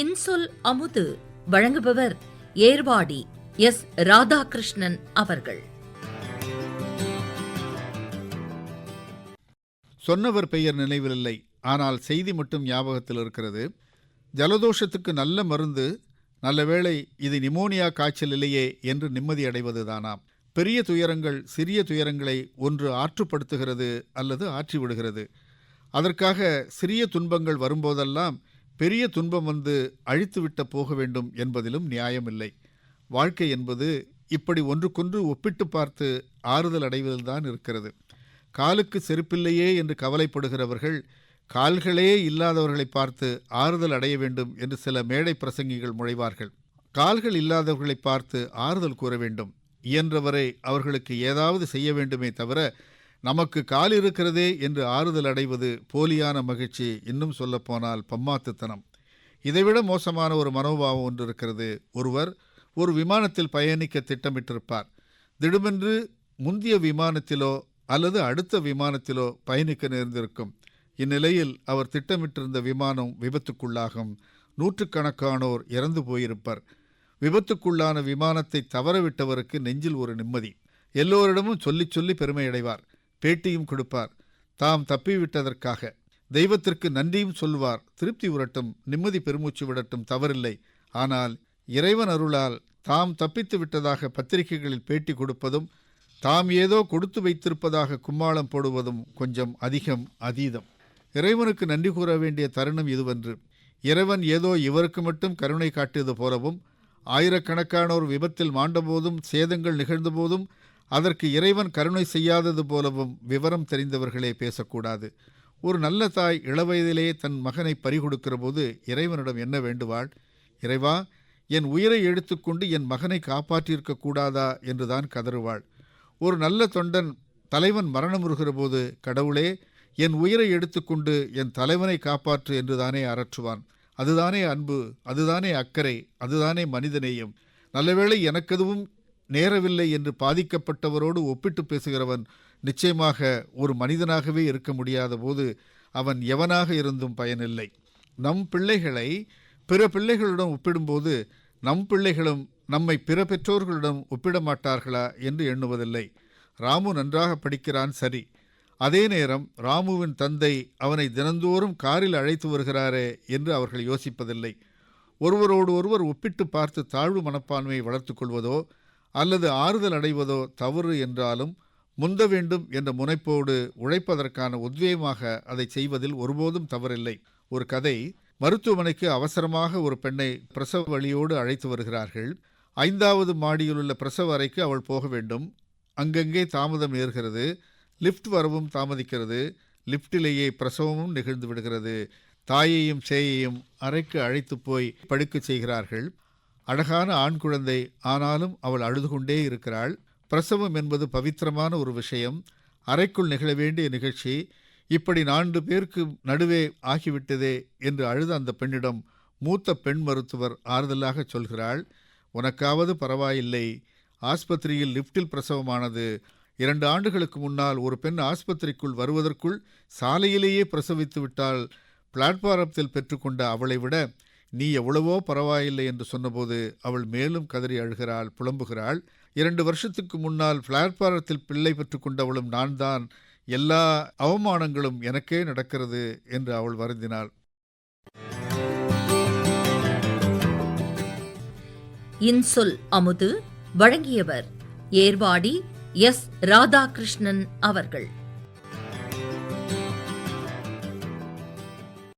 இன்சொல் அமுது வழங்குபவர் ஏர்வாடி எஸ் ராதாகிருஷ்ணன் அவர்கள். சொன்னவர் பெயர் நினைவில் இல்லை ஆனால் செய்தி மட்டும் ஞாபகத்தில் இருக்கிறது. ஜலதோஷத்துக்கு நல்ல மருந்து நல்ல வேளை இது நிமோனியா காய்ச்சல் இல்லையே என்று நிம்மதி அடைவதுதானாம். பெரிய துயரங்கள் சிறிய துயரங்களை ஒன்று ஆற்றுப்படுத்துகிறது அல்லது ஆற்றிவிடுகிறது. அதற்காக சிறிய துன்பங்கள் வரும்போதெல்லாம் பெரிய துன்பம் வந்து அழித்துவிட்ட போக வேண்டும் என்பதிலும் நியாயமில்லை. வாழ்க்கை என்பது இப்படி ஒன்றுக்கொன்று ஒப்பிட்டு பார்த்து ஆறுதல் அடைவதில்தான் இருக்கிறது. காலுக்கு செருப்பில்லையே என்று கவலைப்படுகிறவர்கள் கால்களே இல்லாதவர்களை பார்த்து ஆறுதல் அடைய வேண்டும் என்று சில மேடை பிரசங்கிகள் முழைவார்கள் கால்கள் இல்லாதவர்களை பார்த்து ஆறுதல் கூற வேண்டும். இயன்றவரை அவர்களுக்கு ஏதாவது செய்ய வேண்டுமே தவிர நமக்கு கால் இருக்கிறதே என்று ஆறுதல் அடைவது போலியான மகிழ்ச்சி இன்னும் சொல்லப்போனால் பம்மாத்துத்தனம். இதைவிட மோசமான ஒரு மனோபாவம் ஒன்று இருக்கிறது. ஒருவர் ஒரு விமானத்தில் பயணிக்க திட்டமிட்டிருப்பார். திடுமென்று முந்திய விமானத்திலோ அல்லது அடுத்த விமானத்திலோ பயணிக்க நேர்ந்திருக்கும். இந்நிலையில் அவர் திட்டமிட்டிருந்த விமானம் விபத்துக்குள்ளாகும். நூற்றுக்கணக்கானோர் இறந்து போயிருப்பர். விபத்துக்குள்ளான விமானத்தை தவறவிட்டவருக்கு நெஞ்சில் ஒரு நிம்மதி. எல்லோரிடமும் சொல்லிச் சொல்லி பெருமையடைவார். பேட்டியும் கொடுப்பார். தாம் தப்பிவிட்டதற்காக. தெய்வத்திற்கு நன்றியும் சொல்வார் திருப்தி உரட்டும் நிம்மதி பெருமூச்சு விடட்டும் தவறில்லை. ஆனால் இறைவன் அருளால் தாம் தப்பித்து விட்டதாக பத்திரிகைகளில் பேட்டி கொடுப்பதும் தாம் ஏதோ கொடுத்து வைத்திருப்பதாக கும்மாளம் போடுவதும் கொஞ்சம் அதிகம் அதீதம். இறைவனுக்கு நன்றி கூற வேண்டிய தருணம் இதுவன்று. இறைவன் ஏதோ இவருக்கு மட்டும் கருணை காட்டியது போலவும் ஆயிரக்கணக்கானோர் விபத்தில் மாண்டபோதும் சேதங்கள் நிகழ்ந்தபோதும் அதற்கு இறைவன் கருணை செய்யாதது போலவும் விவரம் தெரிந்தவர்களே பேசக்கூடாது. ஒரு நல்ல தாய் இளவயதிலே தன் மகனை பறிகொடுக்கிற போது இறைவனிடம் என்ன வேண்டுவாள்? இறைவா என் உயிரை எடுத்துக்கொண்டு என் மகனை காப்பாற்றியிருக்க கூடாதா? என்றுதான் கதறுவாள். ஒரு நல்ல தொண்டன் தலைவன் மரணமுறுகிற போது கடவுளே என் உயிரை எடுத்துக்கொண்டு என் தலைவனை காப்பாற்று என்றுதானே அரற்றுவான் அதுதானே அன்பு அதுதானே அக்கறை அதுதானே மனிதநேயம். நல்லவேளை எனக்கெதுவும் நேரவில்லை என்று பாதிக்கப்பட்டவரோடு ஒப்பிட்டு பேசுகிறவன் நிச்சயமாக ஒரு மனிதனாகவே இருக்க முடியாத போது அவன் எவனாக இருந்தும் பயனில்லை. நம் பிள்ளைகளை பிற பிள்ளைகளுடன் ஒப்பிடும்போது நம் பிள்ளைகளும் நம்மை பிற பெற்றோர்களிடம் ஒப்பிட மாட்டார்களா என்று எண்ணுவதில்லை. ராமு நன்றாக படிக்கிறான் சரி. அதே நேரம் ராமுவின் தந்தை அவனை தினந்தோறும் காரில் அழைத்து வருகிறாரே என்று அவர்கள் யோசிப்பதில்லை. ஒருவரோடு ஒருவர் ஒப்பிட்டு பார்த்து தாழ்வு மனப்பான்மையை வளர்த்துக் கொள்வதோ அல்லது ஆறுதல் அடைவதோ தவறு என்றாலும் முந்த வேண்டும் என்ற முனைப்போடு உழைப்பதற்கான உத்வேகமாக அதை செய்வதில் ஒருபோதும் தவறில்லை. ஒரு கதை மருத்துவமனைக்கு அவசரமாக ஒரு பெண்ணை பிரசவ வழியோடு அழைத்து வருகிறார்கள். ஐந்தாவது மாடியிலுள்ள பிரசவ அறைக்கு அவள் போக வேண்டும். அங்கங்கே தாமதம் ஏறுகிறது. லிஃப்ட் வரவும் தாமதிக்கிறது. லிஃப்டிலேயே பிரசவமும் நிகழ்ந்து விடுகிறது. தாயையும் சேயையும் அறைக்கு அழைத்து போய் படுக்க செய்கிறார்கள். அழகான ஆண் குழந்தை ஆனாலும் அவள் அழுது கொண்டே இருக்கிறாள். பிரசவம் என்பது பவித்திரமான ஒரு விஷயம். அறைக்குள் நிகழ வேண்டிய நிகழ்ச்சி. இப்படி நான்கு பேருக்கு நடுவே ஆகிவிட்டதே என்று அழுத அந்த பெண்ணிடம் மூத்த பெண் மருத்துவர் ஆறுதலாக சொல்கிறாள். உனக்காவது பரவாயில்லை. ஆஸ்பத்திரியில் லிப்டில் பிரசவமானது. இரண்டு ஆண்டுகளுக்கு முன்னால் ஒரு பெண் ஆஸ்பத்திரிக்குள் வருவதற்குள் சாலையிலேயே பிரசவித்து விட்டால் பிளாட்பாரத்தில் பெற்றுக்கொண்ட அவளை விட நீ எவ்வளவோ பரவாயில்லை என்று சொன்னபோது அவள் மேலும் கதறி அழுகிறாள் புலம்புகிறாள். இரண்டு வருஷத்துக்கு முன்னால் பிளாட்பாரத்தில் பிள்ளை பெற்றுக்கொண்டவளும் நான் தான் எல்லா அவமானங்களும் எனக்கே நடக்கிறது என்று அவள் வருந்தினாள். இன்சொல் அமுது வழங்கியவர் ஏர்வாடி எஸ். ராதாகிருஷ்ணன் அவர்கள்.